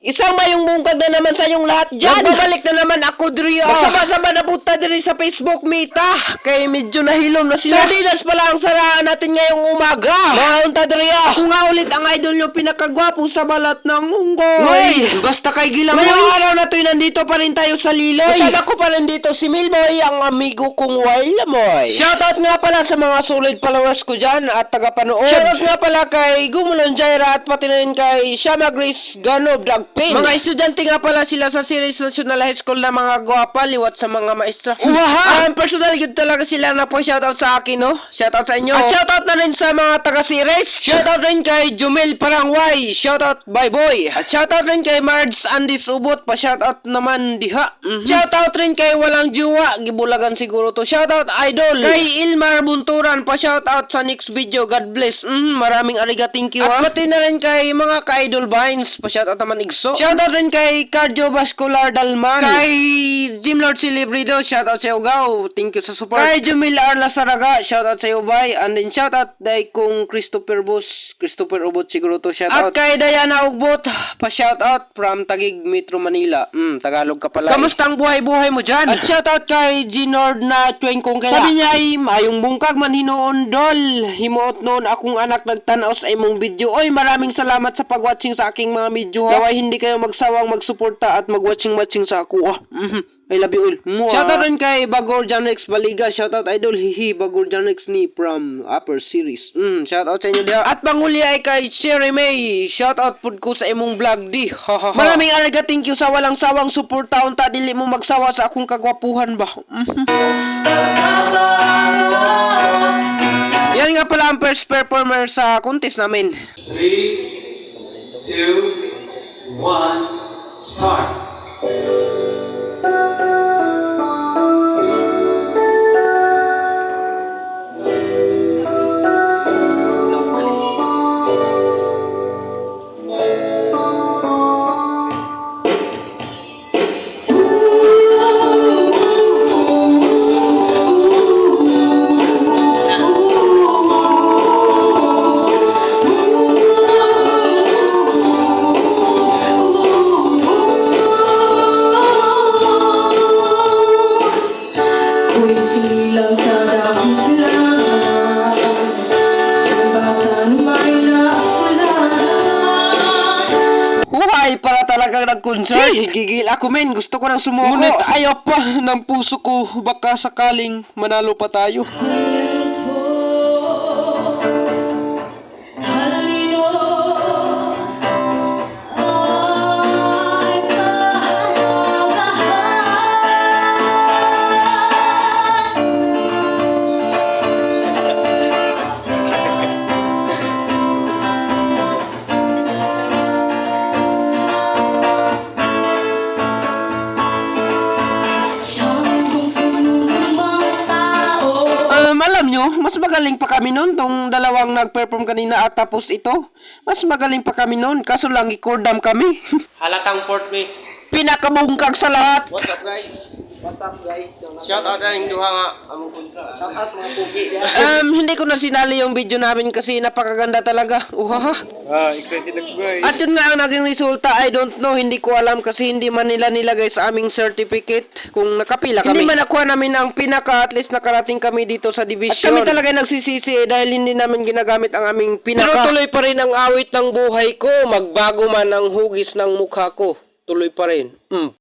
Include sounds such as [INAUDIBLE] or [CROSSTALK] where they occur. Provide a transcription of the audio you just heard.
Isang mayong bungkag na naman sa inyong lahat dyan. Nagbabalik na naman ako, Dri. Magsama-sama na punta diri sa Facebook Mita. Kay medyo nahilom na sila. Sardinas pala ang saraan natin ngayong umaga. Mga unta, Dri. Ako nga ulit ang idol nyo pinakagwapo sa balat ng unggoy. basta kay Gilang Ngayong araw na to'y nandito pa rin tayo sa Liloy. Kasama ko pa rin dito si Milboy, ang amigo kong Wailamoy. Shoutout nga pala sa mga solid followers ko dyan at tagapanood. Shoutout nga pala kay Gumulon Jaira at pati na rin kay Shama Grace Ganob Dragpin. Mga estudyante nga pala sila sa Series National High School na mga gwapa liwat sa mga maestra. Uwaha! Um, personal yun talaga sila na po shoutout sa akin, no? Shoutout sa inyo. At shoutout na rin sa mga taga-series. Shoutout rin kay Jumel Parangway. Shoutout by boy. At shoutout rin kay Mards Andis Ubot. Pa-shoutout naman diha. Mhm. Shoutout rin kay Walang Juwa. Gibulagan siguro to. Shoutout Idol. Kay Ilmar Bunturan. Pa-shoutout sa next video. God bless. Mhm, maraming ariga thank you. At pati na rin kay mga ka-idol Vines. Pa-shoutout naman Igso. Shoutout rin kay Cardiovascular Dalman. Kay Jim Lord Celebrido. Shoutout sa Ugaw. Thank you sa support. Kay Jumil Arla Saraga. Shoutout sa Ubay. And then shoutout dahil kung Christopher Bus. Christopher Ubot siguro to shoutout. At kay Diana Ugbot. Pa-shoutout from Tagig Metro Manila. Mm, Tagalog ka pala. Kamusta ang buhay-buhay mo dyan? At shoutout kay Ginord na tuwing kong kaya. Sabi niya ay mayong bungkag man hinuon dol. Himuot noon akong anak nagtanaw sa imong video. Oy, maraming salamat sa pag-watching sa aking mga video. Naway hindi kayo magsawang magsuporta at mag-watching-watching sa ako. Ah, mhm. I love you all. Mua. Shoutout rin kay Bagor Janex Baliga. Shoutout idol. Hihi. Bagor Janex ni from Upper Series. Mm, shoutout sa inyo diha. At panguli ay kay Sherry May. Shoutout pud ko sa imong vlog di. Ha, ha, ha. Maraming alaga thank you sa walang sawang suporta. Unta dili mo magsawa sa akong kagwapuhan ba. Mhm. Yan nga pala ang first performer sa contest namin. Three, two, one, start. Huway para talagang nag-concert. Gigil ako men, gusto ko nang sumuko. Ngunit ayaw pa ng puso ko, baka sakaling manalo pa tayo. Nyo, mas magaling pa kami noon tong dalawang nag-perform kanina at tapos ito. Mas magaling pa kami noon, kaso lang ikordam kami. [LAUGHS] Halatang port me. Pinakamungkag sa lahat. What's up guys? What's up guys? Shout out na yung duha nga. Among kontra. Shout out sa mga pugi. Um, hindi ko na sinali yung video namin kasi napakaganda talaga. Uhaha. Ah, excited ako guys. At yun nga ang naging resulta, I don't know, hindi ko alam kasi hindi man nila nilagay sa aming certificate kung nakapila kami. Hindi man nakuha namin ang pinaka, at least nakarating kami dito sa division. At kami talaga nagsisisi eh, dahil hindi namin ginagamit ang aming pinaka. Pero tuloy pa rin ang awit ng buhay ko, magbago man ang hugis ng mukha ko. Tuloy pa rin. Mm.